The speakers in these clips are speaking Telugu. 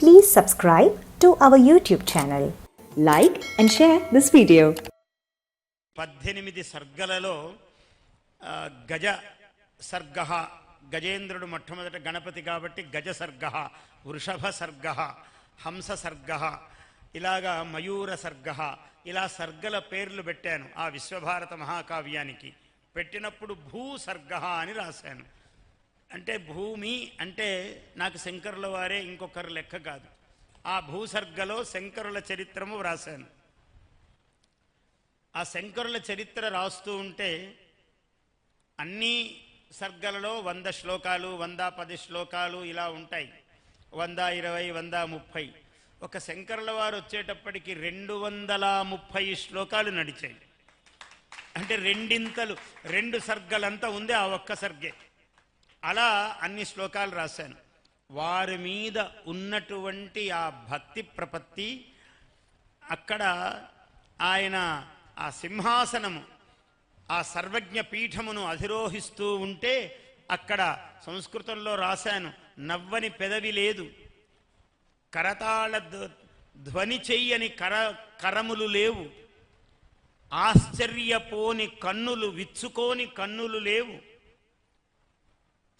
Please subscribe to our YouTube channel. Like and share this video. పద్దెనిమిది సర్గలలో గజ సర్గ గజేంద్రుడు మొట్టమొదట గణపతి కాబట్టి గజ సర్గ వృషభ సర్గ హంస సర్గ ఇలాగా మయూర సర్గ ఇలా సర్గల పేర్లు పెట్టాను ఆ విశ్వభారత మహాకావ్యానికి పెట్టినప్పుడు భూ సర్గ అని రాశాను అంటే భూమి అంటే నాకు శంకరుల వారే ఇంకొకరు లెక్క కాదు. ఆ భూసర్గలో శంకరుల చరిత్రము వ్రాశాను. ఆ శంకరుల చరిత్ర రాస్తూ ఉంటే అన్ని సర్గలలో వంద శ్లోకాలు వంద పది శ్లోకాలు ఇలా ఉంటాయి. వంద ఇరవై వంద ముప్పై. ఒక శంకరుల వారు వచ్చేటప్పటికి రెండు వందల ముప్పై శ్లోకాలు నడిచాయి. అంటే రెండింతలు రెండు సర్గలంతా ఉంది ఆ ఒక్క సర్గే. అలా అన్ని శ్లోకాలు రాశాను. వారి మీద ఉన్నటువంటి ఆ భక్తి ప్రపత్తి అక్కడ ఆయన ఆ సింహాసనము ఆ సర్వజ్ఞ పీఠమును అధిరోహిస్తూ ఉంటే అక్కడ సంస్కృతంలో రాశాను నవ్వని పెదవి లేదు. కరతాళ ధ్వని చెయ్యని కర కరములు లేవు. ఆశ్చర్యపోని కన్నులు విచ్చుకోని కన్నులు లేవు.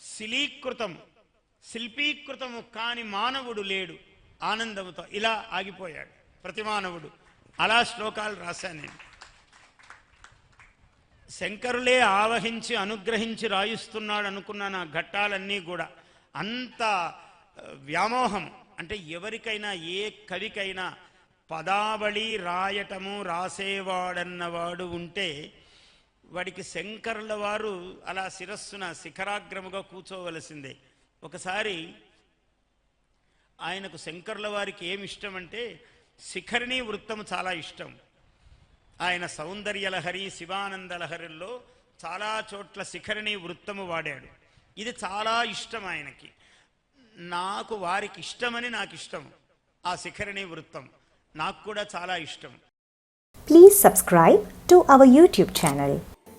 శిలీకృతం శిల్పీకృతము కాని మానవుడు లేడు. ఆనందముతో ఇలా ఆగిపోయాడు. ప్రతి మానవుడు. అలా శ్లోకాలు రాశాను నేను. శంకరులే ఆవహించి అనుగ్రహించి రాయిస్తున్నాడు అనుకున్నాను ఆ ఘట్టాలన్నీ కూడా అంత వ్యామోహం. అంటే ఎవరికైనా ఏ కవికైనా పదావళి రాయటము రాసేవాడన్నవాడు ఉంటే వాడికి శంకరుల వారు అలా శిరస్సున శిఖరాగ్రముగా కూర్చోవలసిందే. ఒకసారి ఆయనకు శంకరుల వారికి ఏమి ఇష్టం అంటే శిఖరిణి వృత్తము చాలా ఇష్టం. ఆయన సౌందర్యలహరి శివానందలహరిలో చాలా చోట్ల శిఖరిణి వృత్తము వాడాడు. ఇది చాలా ఇష్టం ఆయనకి. నాకు వారికి ఇష్టమని నాకు ఇష్టం ఆ శిఖరిణి వృత్తం. నాకు కూడా చాలా ఇష్టం. Please subscribe to our YouTube channel